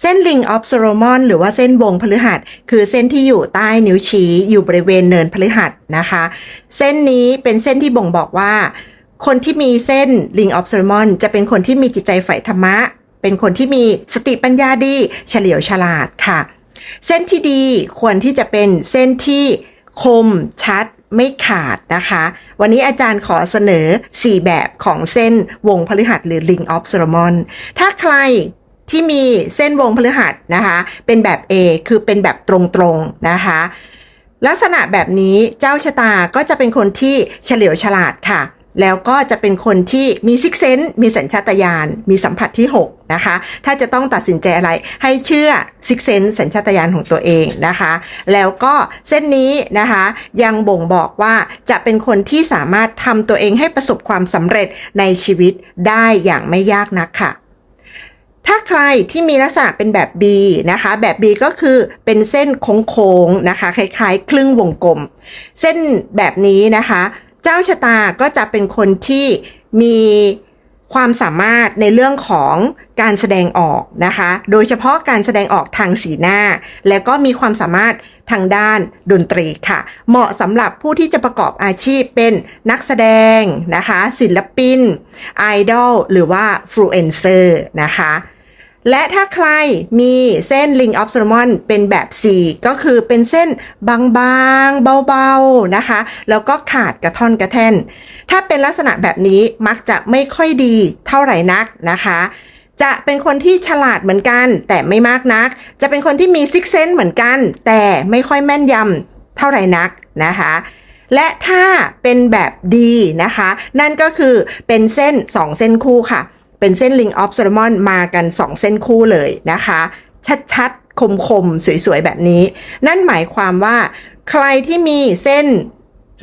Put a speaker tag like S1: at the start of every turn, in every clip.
S1: เส้น Ring of Solomon หรือว่าเส้นวงพฤหัส คือเส้นที่อยู่ใต้นิ้วชี้อยู่บริเวณเนินพฤหัสนะคะ เส้นนี้เป็นเส้นที่บ่งบอกว่า คนที่มีเส้น Ring of Solomon จะเป็นคนที่มีจิตใจใฝ่ธรรมะ เป็นคนที่มีสติปัญญาดี เฉลียวฉลาดค่ะ เส้นที่ดีควรที่จะเป็นเส้นที่คมชัดไม่ขาดนะคะ วันนี้อาจารย์ขอเสนอ 4 แบบของเส้นวงพฤหัสหรือ Ring of Solomon ถ้าใคร ที่มีเส้นวงพฤหัสนะคะ เป็นแบบ A คือเป็นแบบตรงๆนะคะ ลักษณะแบบนี้เจ้าชะตาก็จะเป็นคนที่เฉลียวฉลาดค่ะ แล้วก็จะเป็นคนที่มีซิกเซนต์มีสัญชาตญาณมีสัมผัสที่ 6 นะคะ ถ้าจะต้องตัดสินใจอะไรให้เชื่อซิกเซนต์สัญชาตญาณของตัวเองนะคะ แล้วก็เส้นนี้นะคะ ยังบ่งบอกว่าจะเป็นคนที่สามารถทำตัวเองให้ประสบความสำเร็จในชีวิตได้อย่างไม่ยากนักค่ะ ถ้าใครที่มีลักษณะเป็นแบบ B นะคะ แบบ B ก็คือเป็นเส้นโค้งๆนะคะ คล้ายๆ ครึ่งวงกลม เส้นแบบนี้นะคะ เจ้าชะตาก็จะเป็นคนที่มีความสามารถในเรื่องของการแสดงออกนะคะ โดยเฉพาะการแสดงออกทางสีหน้า แล้วก็มีความสามารถทางด้านดนตรีค่ะ เหมาะสำหรับผู้ที่จะประกอบอาชีพเป็นนักแสดงนะคะ ศิลปิน ไอดอล หรือว่าฟลูเอนเซอร์นะคะ และถ้าใครมีเส้น Ring of Solomon เป็นแบบ C ก็คือเป็นเส้นบางๆ เบาๆ นะคะ แล้วก็ขาดกระท่อนกระแท่น ถ้าเป็นลักษณะแบบนี้มักจะไม่ค่อยดีเท่าไหร่นักนะคะจะเป็นคนที่ฉลาดเหมือนกัน แต่ไม่มากนัก จะเป็นคนที่มีซิกเซนเหมือนกัน แต่ไม่ค่อยแม่นยำเท่าไหร่นักนะคะ และถ้าเป็นแบบดีนะคะ นั่นก็คือเป็นเส้น 2 เส้นคู่ค่ะ เป็นเส้น Ring of Solomon มากัน 2 เส้นคู่เลยนะคะ ชัดๆ คมๆ สวยๆ แบบนี้ นั่นหมายความว่าใครที่มีเส้น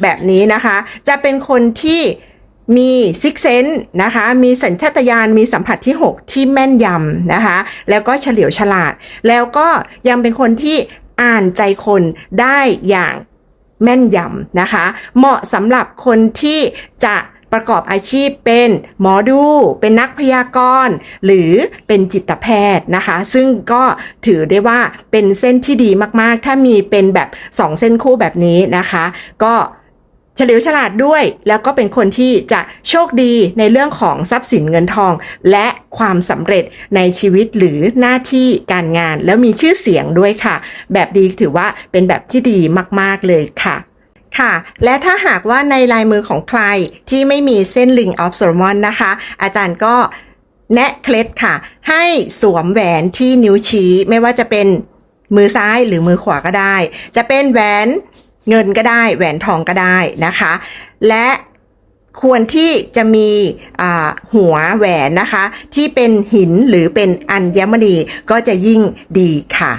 S1: แบบนี้นะคะ จะเป็นคนที่มีซิกเซนนะคะ มีสัญชาตญาณ มีสัมผัสที่ 6 ที่แม่นยำนะคะ แล้วก็เฉลียวฉลาด แล้วก็ยังเป็นคนที่อ่านใจคนได้อย่างแม่นยำนะคะ เหมาะสำหรับคนที่จะ ประกอบอาชีพเป็นหมอดู เป็นนักพยากรณ์ หรือเป็นจิตแพทย์นะคะ ซึ่งก็ถือได้ว่าเป็นเส้นที่ดีมากๆ ถ้ามีเป็นแบบ 2 เส้นคู่แบบนี้นะคะ ก็เฉลียวฉลาดด้วย แล้วก็เป็นคนที่จะโชคดีในเรื่องของทรัพย์สินเงินทอง และความสำเร็จในชีวิตหรือหน้าที่การงาน แล้วมีชื่อเสียงด้วยค่ะ แบบดีถือว่าเป็นแบบที่ดีมาก ๆ เลยค่ะ ค่ะ และถ้าหากว่าในลายมือของใครที่ไม่มีเส้น Ring of Solomon นะคะ อาจารย์ก็แนะเคล็ดค่ะ ให้สวมแหวนที่นิ้วชี้ไม่ว่าจะเป็นมือซ้ายหรือมือขวาก็ได้ จะเป็นแหวนเงินก็ได้ แหวนทองก็ได้นะคะ และควรที่จะมีหัวแหวนนะคะ ที่เป็นหินหรือเป็นอัญมณีก็จะยิ่งดีค่ะ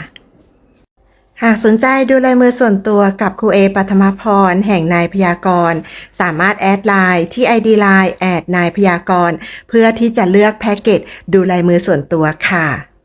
S1: หากสนใจดูลายมือส่วนตัวกับครูเอปัทมพร แห่งนายพยากร สามารถแอดไลน์ที่ ID Line แอดนายพยากร เพื่อที่จะเลือกแพ็กเกจดูลายมือส่วนตัวค่ะ